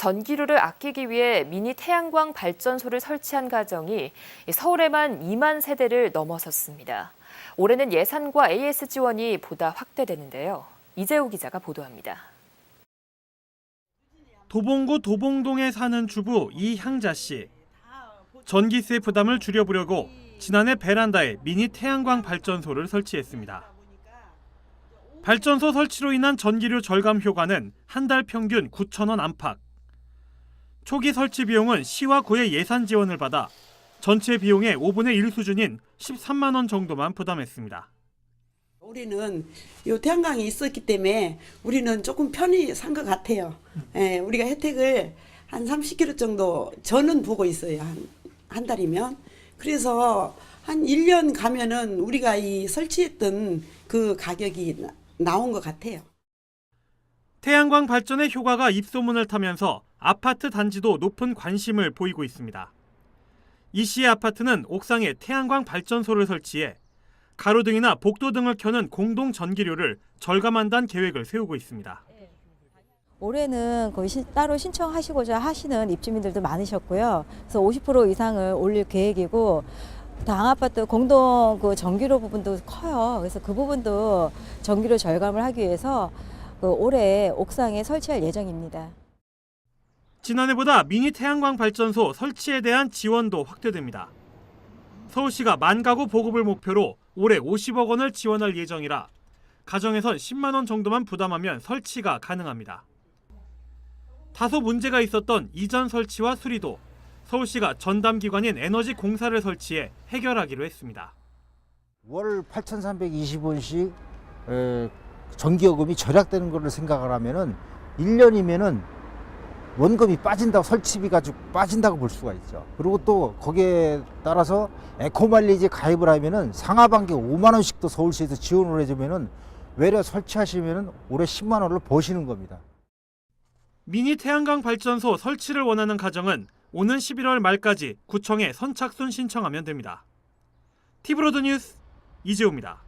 전기료를 아끼기 위해 미니 태양광 발전소를 설치한 가정이 서울에만 2만 세대를 넘어섰습니다. 올해는 예산과 AS 지원이 보다 확대되는데요. 이재호 기자가 보도합니다. 도봉구 도봉동에 사는 주부 이향자 씨. 전기세 부담을 줄여보려고 지난해 베란다에 미니 태양광 발전소를 설치했습니다. 발전소 설치로 인한 전기료 절감 효과는 한 달 평균 9천 원 안팎. 초기 설치 비용은 시와 구의 예산 지원을 받아 전체 비용의 5분의 1 수준인 13만 원 정도만 부담했습니다. 우리는 요 태양광이 있었기 때문에 우리는 조금 편히 산 것 같아요. 예, 우리가 혜택을 한 30kg 정도 저는 보고 있어요. 한, 한 달이면. 그래서 한 1년 가면은 우리가 이 설치했던 그 가격이 나, 나온 것 같아요. 태양광 발전의 효과가 입소문을 타면서 아파트 단지도 높은 관심을 보이고 있습니다. 이 씨의 아파트는 옥상에 태양광 발전소를 설치해 가로등이나 복도 등을 켜는 공동 전기료를 절감한다는 계획을 세우고 있습니다. 올해는 거의 신- 따로 신청하시고자 하시는 입주민들도 많으셨고요. 그래서 50% 이상을 올릴 계획이고 당 아파트 공동 그 전기료 부분도 커요. 그래서 그 부분도 전기료 절감을 하기 위해서 그 올해 옥상에 설치할 예정입니다. 지난해보다 미니 태양광 발전소 설치에 대한 지원도 확대됩니다. 서울시가 만 가구 보급을 목표로 올해 50억 원을 지원할 예정이라 가정에선 10만 원 정도만 부담하면 설치가 가능합니다. 다소 문제가 있었던 이전 설치와 수리도 서울시가 전담 기관인 에너지 공사를 설치해 해결하기로 했습니다. 월 8,320원씩 전기요금이 절약되는 것을 생각을 하면은 1년이면은 원금이 빠진다고 설치비가 쭉 빠진다고 볼 수가 있죠. 그리고 또 거기에 따라서 에코마일리지 가입을 하면은 상하반기 5만 원씩도 서울시에서 지원을 해주면은 외려 설치하시면은 올해 10만 원을 버시는 겁니다. 미니 태양광 발전소 설치를 원하는 가정은 오는 11월 말까지 구청에 선착순 신청하면 됩니다. 티브로드 뉴스 이재호입니다.